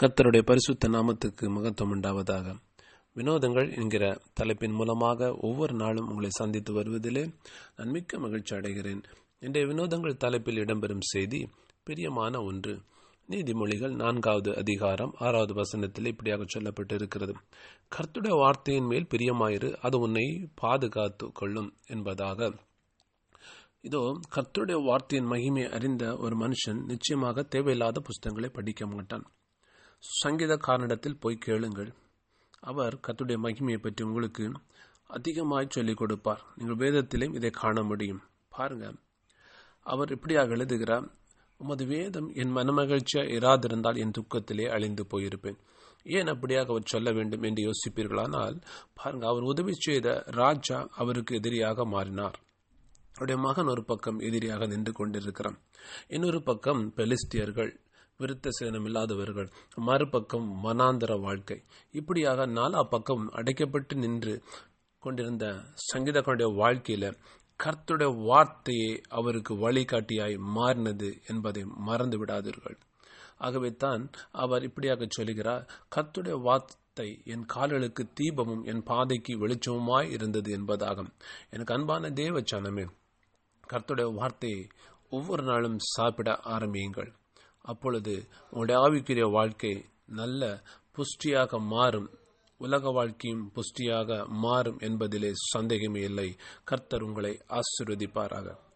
கர்த்தருடைய பரிசுத்த நாமத்துக்கு மகத்துவம் உண்டாவதாக. வினோதங்கள் என்கிற தலைப்பின் மூலமாக ஒவ்வொரு நாளும் உங்களை சந்தித்து வருவதிலே நான் மிக்க மகிழ்ச்சி அடைகிறேன். இன்றைய வினோதங்கள் தலைப்பில் இடம்பெறும் செய்தி பிரியமான ஒன்று. நீதிமொழிகள் நான்காவது அதிகாரம் ஆறாவது வசனத்தில் இப்படியாக சொல்லப்பட்டு இருக்கிறது கர்த்துடைய வார்த்தையின் மேல் பிரியமாயிரு அது உன்னை பாதுகாத்து கொள்ளும் என்பதாக. இதோ கர்த்துடைய வார்த்தையின் மகிமை அறிந்த ஒரு மனுஷன் நிச்சயமாக தேவையில்லாத புஸ்தகங்களை படிக்க மாட்டான். சங்கீதக்காரனிடத்தில் போய் கேளுங்கள். அவர் கத்துடைய மகிமையை பற்றி உங்களுக்கு அதிகமாய் சொல்லிக் கொடுப்பார். நீங்கள் வேதத்திலும் இதை காண முடியும். பாருங்க. அவர் இப்படியாக எழுதுகிறார். உமது வேதம் என் மனமகிழ்ச்சியாக இராதிருந்தால் என் துக்கத்திலே அழிந்து போயிருப்பேன். ஏன் அப்படியாக அவர் சொல்ல வேண்டும் என்று யோசிப்பீர்களானால் பாருங்க அவர் உதவி செய்த ராஜா அவருக்கு எதிரியாக மாறினார். அவருடைய மகன் ஒரு பக்கம் எதிரியாக நின்று கொண்டிருக்கிறான். இன்னொரு பக்கம் பெலிஸ்தியர்கள். விருத்த சேனம் இல்லாதவர்கள் மறுபக்கம் மனாந்தர வாழ்க்கை. இப்படியாக நாலா பக்கம் அடைக்கப்பட்டு நின்று கொண்டிருந்த சங்கீதக்கனுடைய வாழ்க்கையில கர்த்துடைய வார்த்தையே அவருக்கு வழிகாட்டியாய் மாறினது என்பதை மறந்து விடாதீர்கள். ஆகவே தான் அவர் இப்படியாக சொல்கிறார் கர்த்துடைய வார்த்தை என் கால்களுக்கு தீபமும் என் பாதைக்கு வெளிச்சமுமாய் இருந்தது என்பதாகும். எனக்கு அன்பான தேவச்சனமே கர்த்துடைய வார்த்தையை ஒவ்வொரு நாளும் சாப்பிட ஆரம்பியுங்கள். அப்பொழுது உங்களுடைய ஆவிக்குரிய வாழ்க்கை நல்ல புஷ்டியாக மாறும். உலக வாழ்க்கையும் புஷ்டியாக மாறும் என்பதிலே சந்தேகமே இல்லை. கர்த்தர் உங்களை ஆசிர்வதிப்பாராக.